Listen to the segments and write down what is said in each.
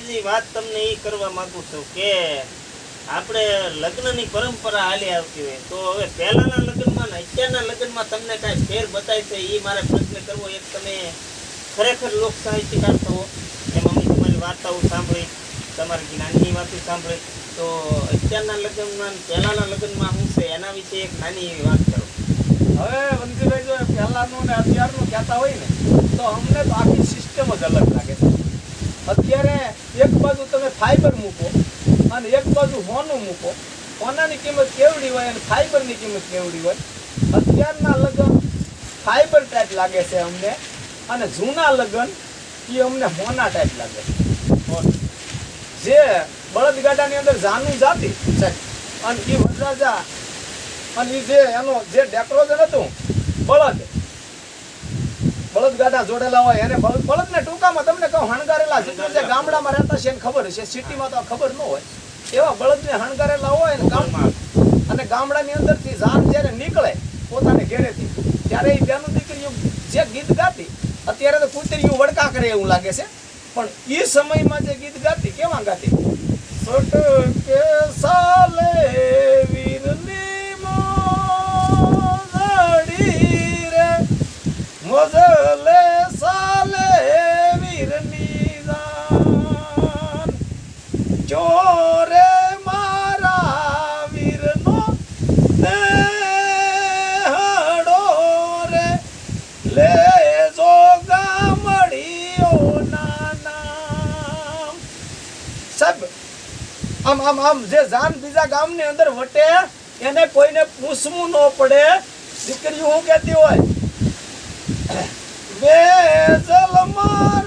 બીજી વાત તમને એ કરવા માંગુ છું કે આપણે લગ્નની પરંપરા હાલી આવતી હોય તો હવે પહેલાના લગ્નમાં ને અત્યારના લગ્નમાં તમને કાંઈ ફેર બતાય છે? એ મારે પ્રશ્ન કરવો એક તમે ખરેખર લોક સાહિત્યકાર છો? એમાં હું તમારી વાર્તાઓ સાંભળી તમારી જ્ઞાનની વાતો સાંભળી તો અત્યારના લગ્નમાં પહેલાના લગ્નમાં શું છે? એના વિશે એક નાની એવી વાત કરો. હવે વંશીભાઈ જો પહેલાનું ને અત્યારનું કહેતા હોય ને, તો અમને તો આખી સિસ્ટમ જ અલગ લાગે છે. અત્યારે એક બાજુ તમે ફાઈબર મૂકો અને એક બાજુ હોનું મૂકો. હોનાની કિંમત કેવડી હોય અને ફાઈબરની કિંમત કેવડી હોય? અત્યારના લગ્ન ફાઈબર ટાઈપ લાગે છે અમને અને જૂના લગ્ન એ અમને હોના ટાઈપ લાગે છે. જે બળદગાડાની અંદર જાનું જાતી અને એ વરરાજા અને એ જે એનો જે ડેકોરેશન હતું, બળદ. બળદગાડા જોડેલા હોય, એને બળદ બળદને ટૂંકામાં તમને કહું હણગારેલા છે જે ગામડામાં રહેતા છે એને ખબર છે સિટીમાં તો ખબર ન હોય. એવા બળદને હણગારેલા હોય ને ગામમાં અને ગામડાની અંદરથી જાન જ્યારે નીકળે પોતાને ઘેરેથી, ત્યારે એ બેનું દીકરીઓ જે ગીત ગાતી, અત્યારે તો કુતરીઓ વડકા કરે એવું લાગે છે. પણ એ સમયમાં જે ગીત ગાતી, કેવા ગાતી? કે સાલે વીરની મોજડી નામ. સાહેબ, આમ આમ આમ, જે જાન બીજા ગામની અંદર વટે, એને કોઈને પૂછવું ન પડે. દીકરી શું કહેતી હોય બે મારા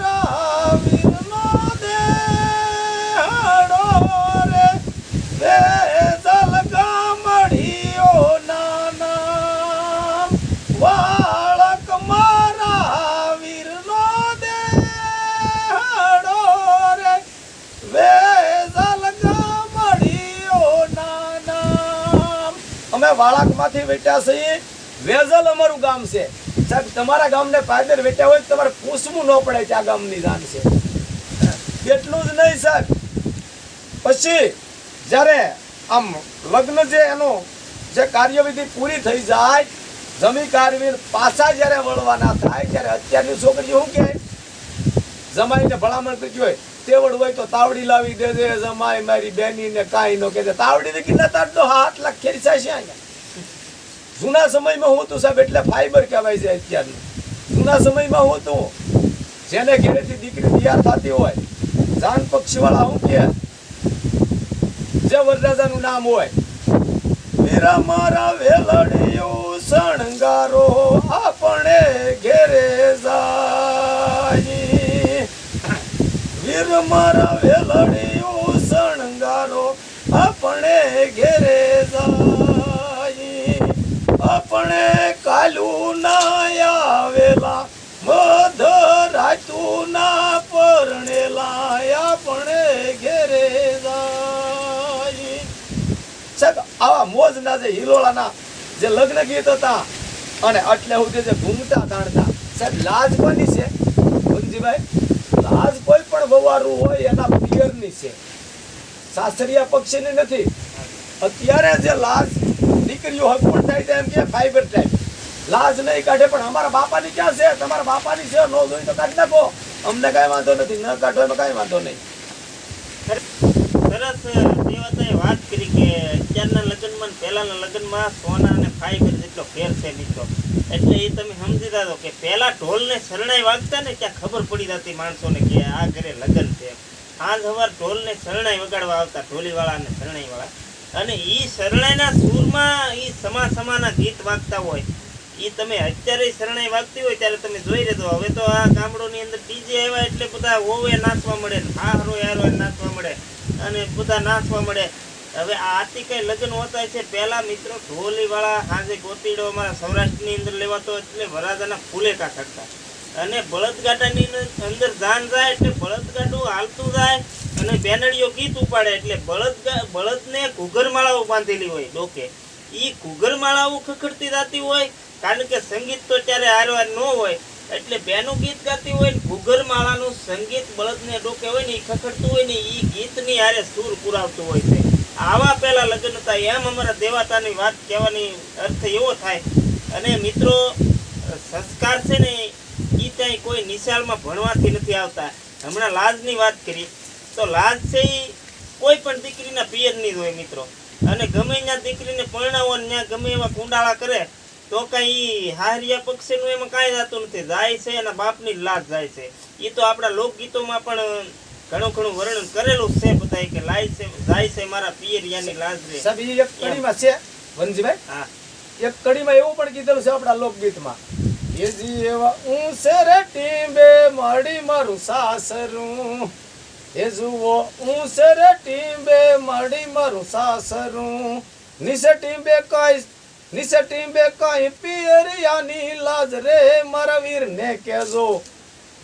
અમે વાળકમાંથી વેટ્યા છે. વેજલ અમારું ગામ છે. સાહેબ, તમારા ગામને પાદર વેટ્યા હોય તમારે પૂછવું ન પડે કે આ ગામની જાન છે. એટલું જ નહીં, સાહેબ. પછી, જ્યારે આમ લગ્ન જે એનો જે કાર્યવિધિ પૂરી થઈ જાય, જમી કારવીર પાછા જ્યારે વળવાના થાય, ત્યારે અત્યારની છોકરી શું કહે? જમાઈને ભલામણ કરતી હોય. તેવડ હોય તો તાવડી લાવી દેજે, જમાઈ મારી બેની ને કાંઈ ન કે તાવડી ની તાર તો હાથ લાખ છે અહીંયા. જૂના સમયમાં હું હતું સાહેબ એટલે ફાઈબર કહેવાય છે અત્યારનું. જૂના સમયમાં હું હતું જેને ઘેરેથી દીકરી તૈયાર થતી હોય, જાન પક્ષીવાળા હું કે, જે વરરાજાનું નામ હોય, મેરા મારા વેલડીઓ શણગારો, આપણે ઘેરે જાય. વીર મારા વેલડીઓ શણગારો આપણે ઘેરે જાય આપણે કાલું ના આવેલા મધ રાતું ના પરણેલા આપણે ઘેરે જાય. સાહેબ, આવા મોજના જે હિલોળાના જે લગ્ન ગીત હતા, અને એટલે સુધી જે ઘૂમતા તાણતા સાહેબ, લાજ છે? ભગજીભાઈ લાજ કોઈ પણ વવારું હોય એના પિયરની છે. સાસરિયા પક્ષીની નથી. અત્યારે જે લાજ દીકરીઓ હકપણ થાય છે, એમ કે ફાઈબર ટાઈપ લાજ નહીં કાઢે, પણ અમારા બાપાની ક્યાં છે તમારા બાપાની છે નો જોઈ તો કાઢી નાખો. અમને કાંઈ વાંધો નથી, ન કાઢો એમાં કાંઈ વાંધો નહીં. સરસ દેવાતાએ વાત કરી કે અત્યારના લગ્નમાં પહેલાના લગ્નમાં સોના અને ફાઈબર જેટલો ફેર છે મિત્રો એટલે એ તમે સમજી દાદો કે પહેલા ઢોલને શરણાઈ વાગતા ને ત્યાં ખબર પડી જતી માણસોને કે આ ઘરે લગ્ન છે આજ સવાર ઢોલને શરણાઈ વગાડવા આવતા ઢોલીવાળા અને શરણાઈવાળા. અને એ શરણાઈના સૂરમાં એ સમા સમાના ગીત વાગતા હોય એ તમે અત્યારે શરણાઈ વાગતી હોય ત્યારે તમે જોઈ રહેજો હવે તો આ ગામડોની અંદર ડીજે આવ્યા એટલે બધા ઓવે નાચવા મળે હા હારો યારો નાચવા મળે અને બધા નાચવા મળે. હવે આથી કઈ લગ્ન હોતા છે પહેલાં મિત્રો ઢોલી વાળા હાજે ગોતીડો અમારા સૌરાષ્ટ્રની અંદર લેવાતો એટલે વરાજાના ફૂલેકા કરતા અને બળદગાડાની અંદર ધાન જાય એટલે બળદગાડું હાલતું જાય અને બેનડીઓ ગીત ઉપાડે એટલે બળદ બળદને ઘૂઘરમાળાઓ બાંધેલી હોય ડોકે. ઈ ઘૂઘરમાળાઓ ખખડતી જાતી હોય, કારણ કે સંગીત તો ત્યારે હારવાર ન હોય, એટલે બેનું ગીત ગાતી હોય ઘૂઘર માળાનું સંગીત બળદને ડોકે હોય ને એ ખખડતું હોય ને એ ગીતની હારે સૂર પુરાવતું હોય છે. આવા પહેલાં લગ્ન હતા, એમ અમારા દેવાતાની વાત કહેવાની અર્થ એવો થાય. અને મિત્રો, સંસ્કાર છે ને એ ત્યાં કોઈ નિશાળમાં ભણવાથી નથી આવતા. હમણાં લાજની વાત કરી. તો લાજ છે એ કોઈ પણ દીકરીના પિયરની જ હોય, મિત્રો. અને ગમે ત્યાં દીકરીને પરણાવો ને ત્યાં ગમે એવા કુંડાળા કરે તો કઈ હારિયા પક્ષીનું એમાં કાંઈ થતું નથી. જાય છે એના બાપની લાજ જાય છે. એ તો આપણા લોકગીતોમાં પણ ઘણું ઘણું વર્ણન કરેલું છે બધાય કે લાય છે જાય છે મારા પિયરિયાની લાજ રે. સાહેબ એ એક કડીમાં છે વનજીભાઈ હા. એક કડીમાં એવું પણ કીધેલું છે આપણા લોકગીતમાં. એજી એવા ઊંસે રે ટીંબે માડી મારું સાસરું એ જુઓ ઊંસે રે ટીંબે મળી મારું સાસરું. નિસે ટીંબે કઈ નિસે ટીંબે કઈ પિયરિયાની લાજ રે મારા વીરને કેજો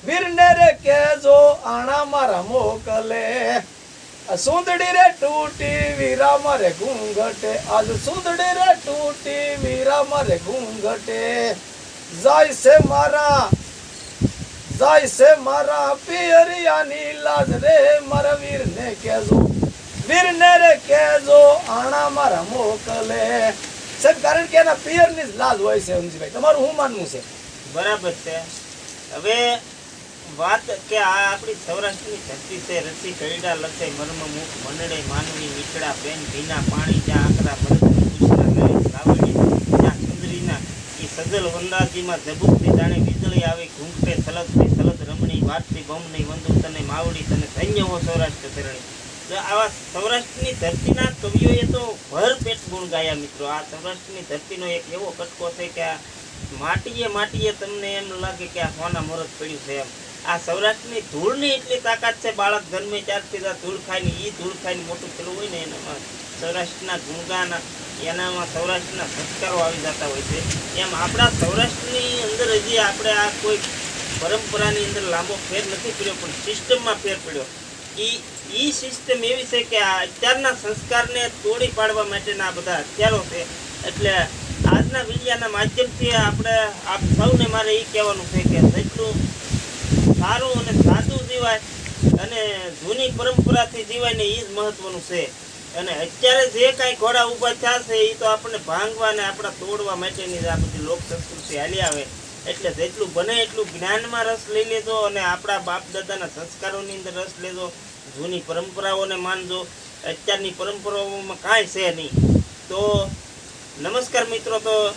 વીરને રે કેજો આણા મારા મોકલે. સુંદડી રે તૂટી, વીરા મારે ઘૂંઘટે. આજ સુંદડી રે તૂટી, વીરા મારે ઘૂંઘટે. જાય છે મારા જાય છે મારા પિયરિયાની લાજ રે, મારા વીરને કેજો વીરને રે કેજો આણા મારા મોકલે. સાહેબ, કારણ કે એના પિયરની જ લાજ હોય છે અંજીભાઈ, તમારું શું માનવું છે? બરાબર છે. હવે વાત કે આ આપણી સૌરાષ્ટ્રની ધરતી છે, રસી કરીડા લખે મર્મ મુખ મંડળે માનવી મીઠડા બેન ભીના પાણી જ્યાં આકરા ભરતની પૂછડા લઈ સાવડી જ્યાં સુંદરીના ઈ સજલ વંદાજીમાં જબુકતી જાણે વીજળી આવી ઘૂંઘતે સલગતી સલગ રમણી, વાટતી બમણી વંદુ તને માવડી તને ધન્ય હો સૌરાષ્ટ્ર ધરણી તો આવા સૌરાષ્ટ્રની ધરતીના કવિઓએ તો ભર પેટ ગુણ ગાયા મિત્રો. આ સૌરાષ્ટ્રની ધરતીનો એક એવો કટકો છે કે આ માટીએ માટીએ તમને એમ લાગે કે આ સોના મોરત પડ્યું છે એમ. આ સૌરાષ્ટ્રની ધૂળની એટલી તાકાત છે, બાળક જન્મે ત્યારથી ધૂળ ખાઈને એ ધૂળ ખાઈને મોટું થયેલું હોય ને એનામાં સૌરાષ્ટ્રના ગુણગાન એનામાં સૌરાષ્ટ્રના સંસ્કારો આવી જતા હોય છે. એમ આપણા સૌરાષ્ટ્રની અંદર હજી આપણે આ કોઈ પરંપરાની અંદર લાંબો ફેર નથી પડ્યો, પણ સિસ્ટમમાં ફેર પડ્યો. એ એ સિસ્ટમ એવી છે કે આ અત્યારના સંસ્કારને તોડી પાડવા માટેના બધા હથિયારો છે. એટલે આજના વિડિયાના માધ્યમથી આપણે આપ સૌને મારે એ કહેવાનું છે કે જેટલું સારું અને સાદું જીવાય અને જૂની પરંપરાથી જીવાય ને એ જ મહત્વનું છે. અને અત્યારે જે કાંઈ ઘોડા ઊભા થયા છે એ તો આપણને ભાંગવા ને આપણા તોડવા માટેની આ બધી લોક સંસ્કૃતિ હાલી આવે. એટલે જેટલું બને એટલું જ્ઞાનમાં રસ લઈ લેજો અને આપણા બાપ દાદાના સંસ્કારોની અંદર રસ લેજો. જૂની પરંપરાઓને માનજો. અત્યારની પરંપરાઓમાં કાંઈ છે નહીં. તો નમસ્કાર મિત્રો, તો